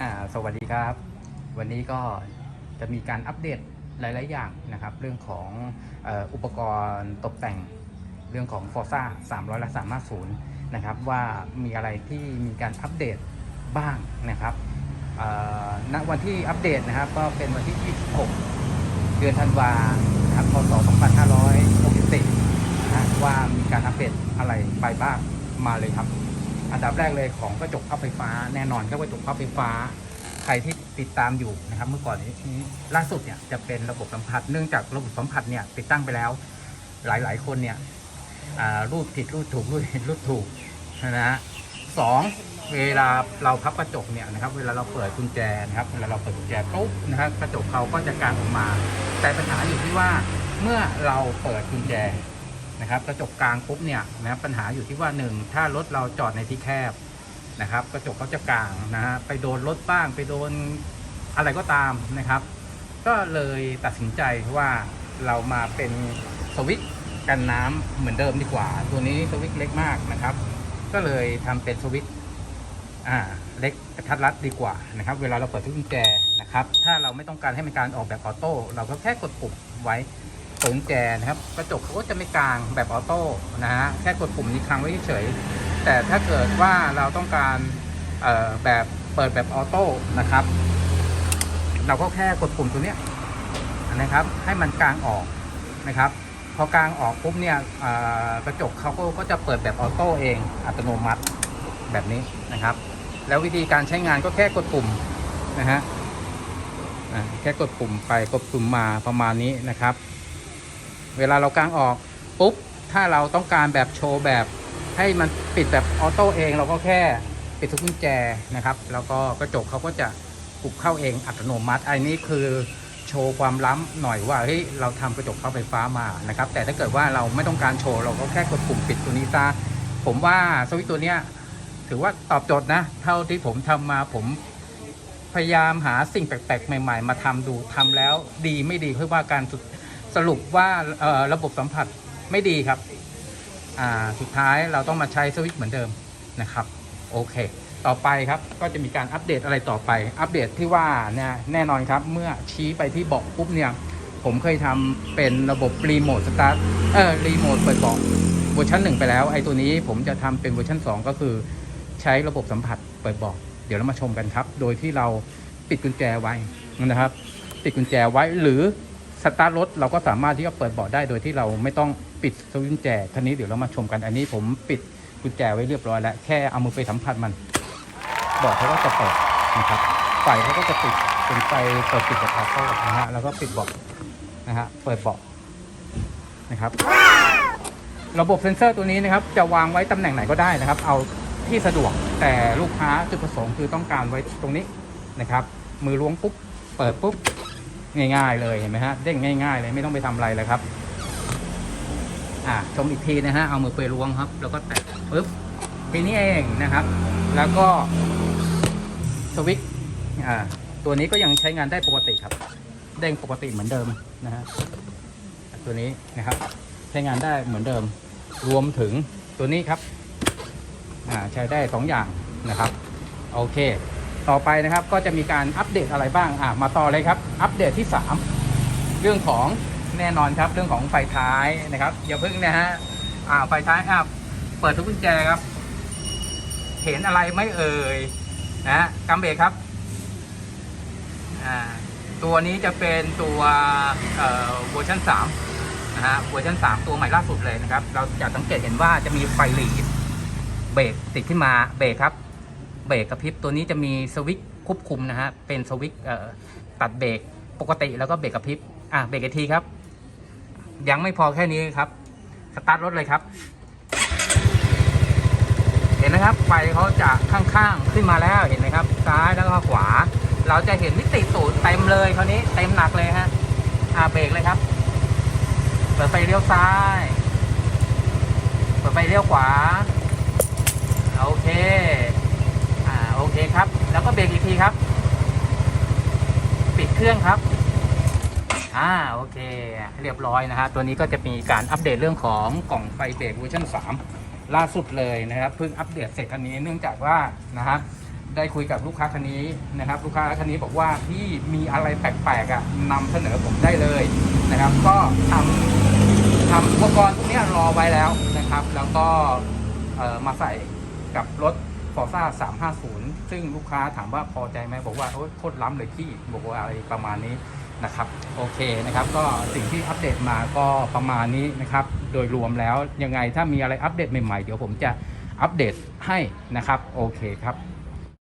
อ่าสวัสดีครับ วันนี้ก็จะมีการอัปเดตหลาย ๆ อย่างนะครับ เรื่องของอ,อุปกรณ์ตกแต่งเรื่องของ Forza 300 และ 350 นะครับ ว่ามีอะไรที่มีการอัปเดตบ้างนะครับณวันที่อัปเดตนะครับก็เป็นวันที่ 26 เดือนธันวานะครับพศ 2564นะฮะว่ามีการอัปเดตอะไรไปบ้างมาเลยครับ อันดับแรกเลยของกระจกพับไฟฟ้าแน่นอนครับกระจกพับไฟฟ้า ใครที่ติดตามอยู่นะครับเมื่อก่อนนี้ล่าสุดเนี่ยจะเป็นระบบสัมผัสเนื่องจากระบบสัมผัสเนี่ยติดตั้งไปแล้ว หลายๆ คนเนี่ยรูดผิดรูดถูกรูดผิดรูดถูกนะฮะสองเวลาเราพับกระจกเนี่ยนะครับ เวลาเราเปิดกุญแจนะครับเวลาเราเปิดกุญแจปุ๊บนะครับกระจกเขาก็จะกางออกมา แต่ปัญหาอยู่ที่ว่าเมื่อเราเปิดกุญแจ นะครับกระจกกลางปุ๊บเนี่ยนะครับปัญหาอยู่ที่ว่าหนึ่งถ้ารถเราจอดในที่แคบนะครับ กระจกเขาจะกลางนะฮะไปโดนรถบ้างไปโดนอะไรก็ตามนะครับ ก็เลยตัดสินใจว่าเรามาเป็นสวิตกันน้ำเหมือนเดิมดีกว่า ตัวนี้สวิตเล็กมากนะครับ ก็เลยทำเป็นสวิตอ่าเล็กกระทัดรัดดีกว่านะครับ เวลาเราเปิดทุกกุญแจนะครับ ถ้าเราไม่ต้องการให้มันการออกแบบออโต้เราก็แค่กดปุ่มไว้ เปิดกุญแจนะครับกระจกเขาก็จะไม่กลางแบบออโต้นะฮะแค่กดปุ่มนี้ค้างไว้เฉยแต่ถ้าเกิดว่าเราต้องการเอ่อแบบเปิดแบบออโต้นะครับ เราก็แค่กดปุ่มตัวเนี้ยนะครับ ให้มันกลางออกนะครับพอกลางออกปุ๊บเนี่ยกระจกเขาก็ก็จะเปิดแบบออโต้เองอัตโนมัติแบบนี้นะครับ แล้ววิธีการใช้งานก็แค่กดปุ่มนะฮะแค่กดปุ่มไปกดปุ่มมาประมาณนี้นะครับ เวลาเรากางออกปุ๊บ ถ้าเราต้องการแบบโชว์แบบให้มันปิดแบบออโต้เองเราก็แค่ปิดทุกกุญแจนะครับ แล้วก็กระจกเขาก็จะปุบเข้าเองอัตโนมัติ อันนี้คือโชว์ความล้ำหน่อยว่าเฮ้ยเราทำกระจกเข้าไฟฟ้ามานะครับ แต่ถ้าเกิดว่าเราไม่ต้องการโชว์เราก็แค่กดปุ่มปิดตัวนี้ซะผมว่าสวิตตัวเนี้ยถือว่าตอบโจทย์นะ เท่าที่ผมทำมาผมพยายามหาสิ่งแปลกๆ ใหม่ ๆ มาทำดูทำแล้วดีไม่ดีเพื่อว่าการสุด สรุปว่าระบบสัมผัสไม่ดีครับอ่าสุดท้ายเราต้องมาใช้สวิตช์เหมือนเดิมนะครับ โอเค ต่อไปครับก็จะมีการอัปเดตอะไรต่อไป อัปเดตที่ว่าเนี่ยแน่นอนครับ เมื่อชี้ไปที่เบาะปุ๊บเนี่ย ผมเคยทำเป็นระบบรีโมทสตาร์ทเออรีโมทเปิดเบาะเวอร์ชันหนึ่งไปแล้ว ไอ้ตัวนี้ผมจะทำเป็นเวอร์ชัน2 ก็คือ ใช้ระบบสัมผัสเปิดเบาะเดี๋ยวเรามาชมกันครับ โดยที่เราปิดกุญแจไว้นะครับ ปิดกุญแจไว้หรือ สตาร์ทรถเราก็สามารถที่จะเปิดเบาะได้โดยที่เราไม่ต้องปิดสวิตช์แจทีนี้เดี๋ยวเรามาชมกันอันนี้ผมปิดกุญแจไว้เรียบร้อยแล้วแค่เอามือไปสัมผัสมันเบาะเขาก็จะเปิดนะครับไฟเขาก็จะติดเป็นไฟเปิดปิดแบบออโต้นะฮะแล้วก็ปิดเบาะนะฮะเปิดเบาะนะครับ ระบบเซ็นเซอร์ตัวนี้นะครับ จะวางไว้ตำแหน่งไหนก็ได้นะครับ เอาที่สะดวกแต่ลูกค้าจุดประสงค์คือต้องการไว้ตรงนี้นะครับ มือล้วงปุ๊บเปิดปุ๊บ ง่าย ๆ เลยเห็นไหมฮะเด้งง่าย ๆ เลยไม่ต้องไปทำอะไรเลยครับ อ่าชมอีกทีนะฮะเอามือไปล้วงครับ แล้วก็แตะปึ๊บทีนี้เองนะครับ แล้วก็สวิตช์อ่าตัวนี้ก็ยังใช้งานได้ปกติครับ เด้งปกติเหมือนเดิมนะฮะตัวนี้นะครับ ใช้งานได้เหมือนเดิม รวมถึงตัวนี้ครับอ่าใช้ได้สองอย่างนะครับ โอเค ต่อไปนะครับก็จะมีการอัปเดตอะไรบ้างอะมาต่อเลยครับ อัปเดตที่ 3 เรื่องของแน่นอนครับเรื่องของไฟท้ายนะครับอย่าเพิ่งนะฮะอ่าไฟท้ายอะเปิดทุกกุญแจครับ เห็นอะไรไม่เอ่ยนะฮะกำเบรกครับอ่าตัวนี้จะเป็นตัวเอ่อเวอร์ชัน3นะฮะเวอร์ชัน3 ตัวใหม่ล่าสุดเลยนะครับ เราจะสังเกตเห็นว่าจะมีไฟหลีดเบรกติดขึ้นมาเบรกครับ เบรกกระพริบตัวนี้จะมีสวิตช์ควบคุมนะฮะเป็นสวิตช์ตัดเบรกปกติแล้วก็เบรกกระพริบอะเบรกอีกทีครับ ยังไม่พอแค่นี้ครับสตาร์ทรถเลยครับ เห็นไหมครับไฟเขาจะข้างๆขึ้นมาแล้วเห็นไหมครับ ซ้ายแล้วก็ขวา เราจะเห็นมิติสูตรเต็มเลยคราวนี้เต็มหนักเลยฮะอะเบรกเลยครับเปิดไฟเลี้ยวซ้ายเปิดไฟเลี้ยวขวาโอเค อ่าโอเครับ แล้วก็เบรกอีกทีครับ ปิดเครื่องครับอ่าโอเค เรียบร้อยนะฮะตัวนี้ก็จะมีการอัปเดตเรื่องของกล่องไฟเบรกเวอร์ชัน3 ล่าสุดเลยนะครับเพิ่งอัปเดตเสร็จทันนี้เนื่องจากว่านะครับได้คุยกับลูกค้าคันนี้นะครับ ลูกค้าคันนี้บอกว่าพี่มีอะไรแปลกๆอะนำเสนอผมได้เลยนะครับ ก็ทำทำอุปกรณ์พวกนี้รอไว้แล้วนะครับ แล้วก็เอ่อมาใส่กับรถ Forza 350 ซึ่งลูกค้าถามว่าพอใจไหมบอกว่าโอ้โคตรล้ำเลยพี่บอกว่าอะไรประมาณนี้นะครับโอเคนะครับก็สิ่งที่อัปเดตมาก็ประมาณนี้นะครับ โดยรวมแล้วยังไงถ้ามีอะไรอัปเดตใหม่ๆ เดี๋ยวผมจะอัปเดตให้นะครับ โอเคครับ